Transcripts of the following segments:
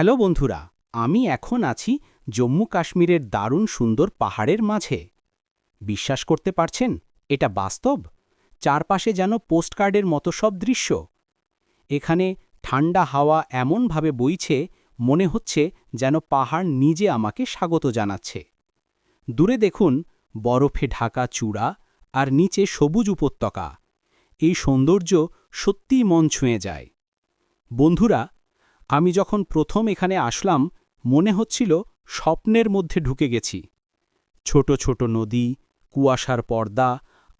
Hello বন্ধুরা, আমি এখন আছি জম্মু কাশ্মীরের দারুণ সুন্দর পাহাড়ের মাঝে। বিশ্বাস করতে পারছেন, এটা বাস্তব? চারপাশে যেন পোস্টকার্ডের মতো সব দৃশ্য। এখানে ঠান্ডা হাওয়া এমনভাবে বইছে, মনে হচ্ছে যেন পাহাড় নিজে আমাকে স্বাগত জানাচ্ছে। দূরে দেখুন, বরফে ঢাকা চূড়া আর নিচে সবুজ উপত্যকা। এই সৌন্দর্য সত্যিই মন ছুঁয়ে যায়। বন্ধুরা আমি যখন প্রথম এখানে আসলাম, মনে হচ্ছিল স্বপ্নের মধ্যে ঢুকে গেছি। ছোট ছোট নদী, কুয়াশার পর্দা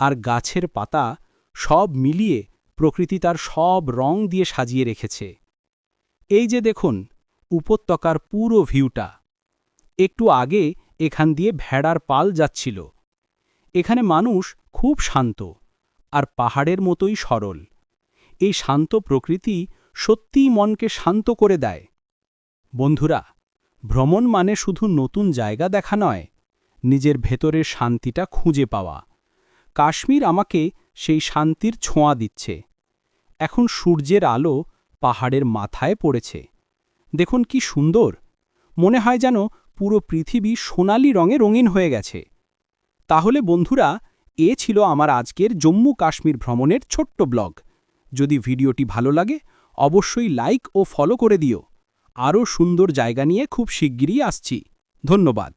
আর গাছের পাতা সব মিলিয়ে প্রকৃতি তার সব রং দিয়ে সাজিয়ে রেখেছে। এই যে দেখুন, উপত্যকার পুরো ভিউটা। একটু আগে এখান দিয়ে ভেড়ার পাল যাচ্ছিল। এখানে মানুষ খুব শান্ত আর পাহাড়ের মতোই সরল। এই শান্ত প্রকৃতি সত্যিই মনকে শান্ত করে দেয়। বন্ধুরা, ভ্রমণ মানে শুধু নতুন জায়গা দেখা নয়, নিজের ভেতরের শান্তিটা খুঁজে পাওয়া। কাশ্মীর আমাকে সেই শান্তির ছোঁয়া দিচ্ছে। এখন সূর্যের আলো পাহাড়ের মাথায় পড়েছে। দেখুন কি সুন্দর, মনে হয় যেন পুরো পৃথিবী সোনালি রঙে রঙিন হয়ে গেছে। তাহলে বন্ধুরা, এ ছিল আমার আজকের জম্মু কাশ্মীর ভ্রমণের ছোট্ট ব্লগ। যদি ভিডিওটি ভালো লাগে অবশ্যই লাইক ও ফলো করে দিও। আরও সুন্দর জায়গা নিয়ে খুব শিগগিরই আসছি। ধন্যবাদ।